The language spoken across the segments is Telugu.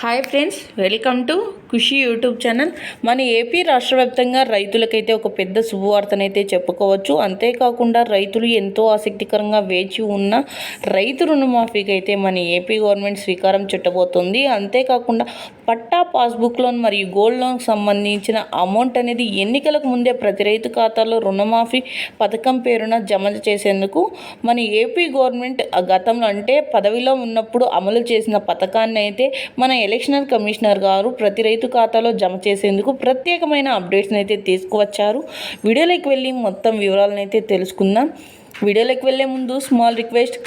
Hi friends welcome to Khushi YouTube channel. మన ఏపీ రాష్ట్ర వ్యాప్తంగా రైతులకైతే ఒక పెద్ద శుభవార్తనైతే చెప్పుకోవచ్చు. అంతేకాకుండా రైతులు ఎంతో ఆసక్తికరంగా వేచి ఉన్న రైతు రుణమాఫీకి అయితే మన ఏపీ గవర్నమెంట్ శ్రీకారం చుట్టబోతుంది. అంతేకాకుండా పట్టా పాస్బుక్ లోన్ మరియు గోల్డ్ లోన్కి సంబంధించిన అమౌంట్ అనేది ఎన్నికలకు ముందే ప్రతి రైతు ఖాతాలో రుణమాఫీ పథకం పేరున జమ చేసేందుకు మన ఏపీ గవర్నమెంట్ గతంలో అంటే పదవిలో ఉన్నప్పుడు అమలు చేసిన పథకాన్ని అయితే మన ఎలక్షనల్ కమిషనర్ గారు ప్రతి రైతు ఖాతాలో జమ చేసేందుకు ప్రత్యేకమైన అప్డేట్స్ని అయితే తీసుకువచ్చారు. వీడియోలోకి వెళ్ళి మొత్తం వివరాలను అయితే తెలుసుకుందాం. వీడియోలోకి వెళ్ళే ముందు స్మాల్ రిక్వెస్ట్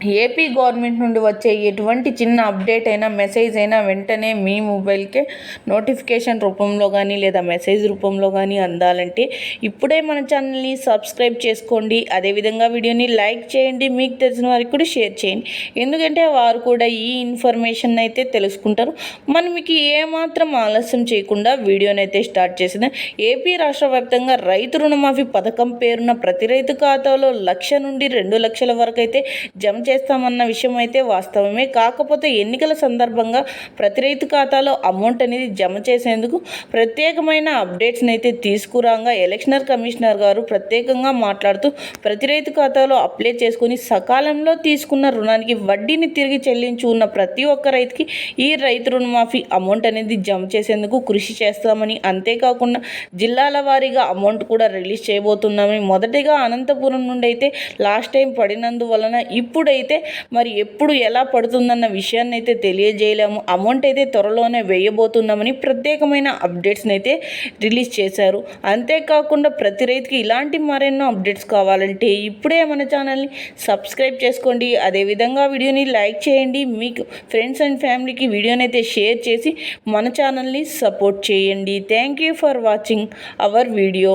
ఏపీ గవర్నమెంట్ నుండి వచ్చే ఎటువంటి చిన్న అప్డేట్ అయినా మెసేజ్ అయినా వెంటనే మీ మొబైల్కే నోటిఫికేషన్ రూపంలో కానీ లేదా మెసేజ్ రూపంలో కానీ అందాలంటే ఇప్పుడే మన ఛానల్ని సబ్స్క్రైబ్ చేసుకోండి. అదేవిధంగా వీడియోని లైక్ చేయండి. మీకు తెలిసిన వారికి కూడా షేర్ చేయండి. ఎందుకంటే వారు కూడా ఈ ఇన్ఫర్మేషన్ అయితే తెలుసుకుంటారు. మనం మీకు ఏమాత్రం ఆలస్యం చేయకుండా వీడియోని అయితే స్టార్ట్ చేసింది ఏపీ రాష్ట్ర వ్యాప్తంగా రైతు రుణమాఫీ పథకం పేరున ప్రతి రైతు ఖాతాలో లక్ష నుండి రెండు లక్షల వరకు అయితే జమ చేస్తామన్న విషయం అయితే వాస్తవమే. కాకపోతే ఎన్నికల సందర్భంగా ప్రతి రైతు ఖాతాలో అమౌంట్ అనేది జమ చేసేందుకు ప్రత్యేకమైన అప్డేట్స్ని అయితే తీసుకురాగా ఎలక్షనర్ కమిషనర్ గారు ప్రత్యేకంగా మాట్లాడుతూ ప్రతి రైతు ఖాతాలో అప్లై చేసుకుని సకాలంలో తీసుకున్న రుణానికి వడ్డీని తిరిగి చెల్లించి ఉన్న ప్రతి ఒక్క రైతుకి ఈ రైతు రుణమాఫీ అమౌంట్ అనేది జమ చేసేందుకు కృషి చేస్తామని అంతేకాకుండా జిల్లాల వారీగా అమౌంట్ కూడా రిలీజ్ చేయబోతున్నామని. మొదటిగా అనంతపురం నుండి అయితే లాస్ట్ టైం పడినందువలన ఇప్పుడైతే అయితే మరి ఎప్పుడు ఎలా పడుతుందన్న విషయాన్ని అయితే తెలియజేయలేము. అమౌంట్ అయితే త్వరలోనే వేయబోతున్నామని ప్రత్యేకమైన అప్డేట్స్ని అయితే రిలీజ్ చేశారు. అంతేకాకుండా ప్రతి రైతుకి ఇలాంటి మరెన్నో అప్డేట్స్ కావాలంటే ఇప్పుడే మన ఛానల్ని సబ్స్క్రైబ్ చేసుకోండి. అదేవిధంగా వీడియోని లైక్ చేయండి. మీకు ఫ్రెండ్స్ అండ్ ఫ్యామిలీకి వీడియోని అయితే షేర్ చేసి మన ఛానల్ని సపోర్ట్ చేయండి. Thank you for watching our video